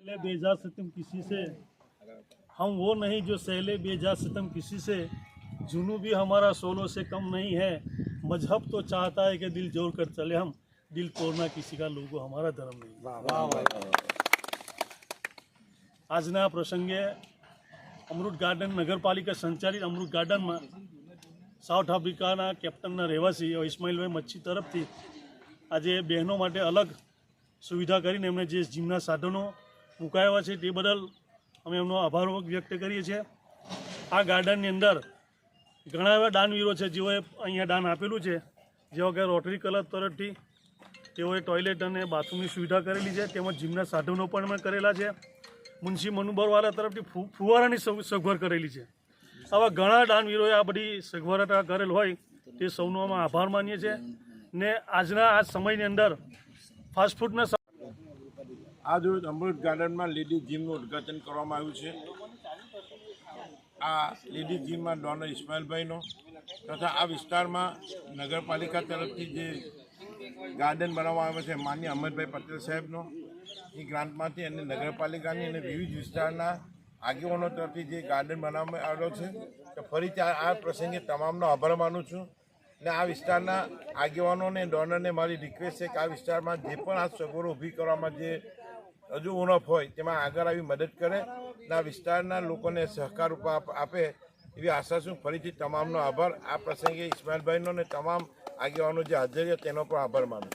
सहले बेजा सितम किसी से हम वो नहीं जो सहले बेजा सितम किसी से जुनू भी हमारा सोलो से कम नहीं है मजहब तो चाहता है कि दिल जोड़ कर चले हम दिल तोड़ना किसी का लोगो हमारा धर्म नहीं આજના પ્રસંગે અમૃત ગાર્ડન નગરપાલિકા સંચાલિત અમૃત ગાર્ડનમાં સાઉથ આફ્રિકાના કેપ્ટનના રહેવાસી ઇસ્માઇલભાઈ મચ્છી તરફથી આજે બહેનો માટે અલગ સુવિધા કરીને એમને જે જીમના સાધનો મુકાયા છે તે બદલ અમે એમનો આભાર વ્યક્ત કરીએ છીએ. આ ગાર્ડનની અંદર ઘણા એવા દાનવીરો છે જેઓએ અહીંયા દાન આપેલું છે. જેવા કે રોટરી ક્લબ તરફથી તેઓએ ટોયલેટ અને બાથરૂમની સુવિધા કરેલી છે. તેમજ જીમના સાધનો પણ અમે કરેલા છે. મુનશી મનુભરવાલા તરફથી ફુવારાની સગવડ કરેલી છે. આવા ઘણા દાનવીરોએ આ બધી સગવડતા કરેલ હોય તે સૌનો આભાર માનીએ છીએ. ને આજના આ સમયની અંદર ફાસ્ટફૂડના આજ રોજ અમૃત ગાર્ડનમાં લેડી જીમનું ઉદ્ઘાટન કરવામાં આવ્યું છે. આ લેડી જીમમાં ડોનર ઇસ્માઇલભાઈનો તથા આ વિસ્તારમાં નગરપાલિકા તરફથી જે ગાર્ડન બનાવવામાં આવે છે, માન્ય અમરભાઈ પટેલ સાહેબનો, એ ગ્રાન્ટમાંથી અને નગરપાલિકાની અને વિવિધ વિસ્તારના આગેવાનો તરફથી જે ગાર્ડન બનાવવામાં આવ્યો છે, તો ફરીથી આ આ પ્રસંગે તમામનો આભાર માનું છું. ને આ વિસ્તારના આગેવાનોને, ડોનરને મારી રિક્વેસ્ટ છે કે આ વિસ્તારમાં જે પણ આ સગવડો ઊભી કરવામાં જે હજુ ઉણપ હોય, તેમાં આગળ આવી મદદ કરે, ના વિસ્તારના લોકોને સહકાર આપે એવી આશા છું. ફરીથી તમામનો આભાર. આ પ્રસંગે ઇસ્માઇલભાઈનો અને તમામ આગેવાનો જે હાજર છે તેનો પણ આભાર માનું